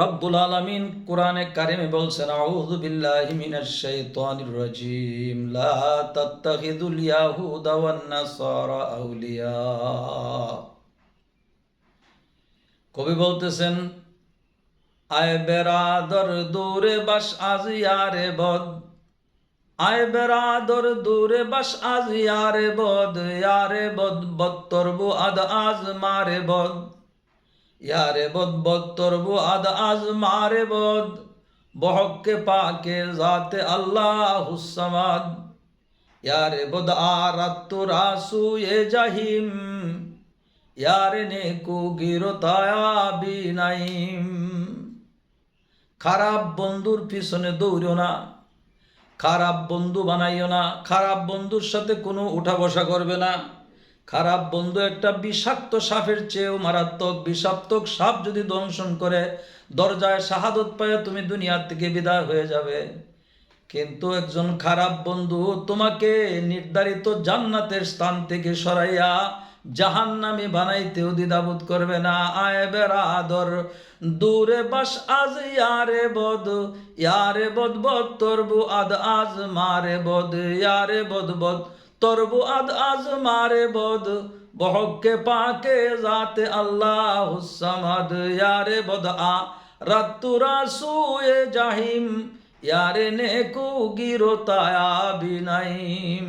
রব্বুল আলামিন কোরআনে কারিমে বলছেন, আউযু বিল্লাহি মিনাশ শাইতানির রাজিম। লা তাত্তাখিযুল ইয়াহুদা ওয়ান নাসারা আউলিয়া। কবি বলতেছেন, আয় বেরাদর দূরে বাস আজ ইয়ারে বদ। আয় বেরাদর দূরে বাস আজ ইয়ারে বদ। ইয়ারে বদ বত্তরবু আদ আজ মারে বদ। ইয়ারে বদ বত্তরবু আদ আজ মারে বদ। বহকে পাকে জাতে আল্লাহ হুসামাদ ইয়ারে বদ আরাত্তু রাসু এ জাহিম। ইয়ারে নেকু গিরতায়া বিনাইম খারাপ বন্ধুর পিছনে দৌড়ো না। খারাপ বন্ধু বানাইও না। খারাপ বন্ধুর সাথে কোনো উঠা বসা করবে না। খারাপ বন্ধু একটা বিষাক্ত সাপের চেয়েও মারাত্মক, বিষাক্তক সাপ যদি দংশন করে, দরজায় শাহাদত পায়, তুমি দুনিয়ার থেকে বিদায় হয়ে যাবে। কিন্তু একজন খারাপ বন্ধু তোমাকে নির্ধারিত জান্নাতের স্থান থেকে সরাইয়া জাহান্নামি বানাইতেও দ্বিধাবোধ করবে না। আয় বেড়াদর দূরে বাস আজ ইয়ারে বদ ইয়ারে বদ বদ তরবু আদ আজ মারে বদ, ইয়ারে বদ বদ তরবু আদ আজ মারে বদ বহকে পাকে জাতে আল্লাহ হুসামাদ ইয়ারে বদ আ রাত্তুরা সুয়ে জাহিম, ইয়ারে নেকু গিরতায়া বিনাইম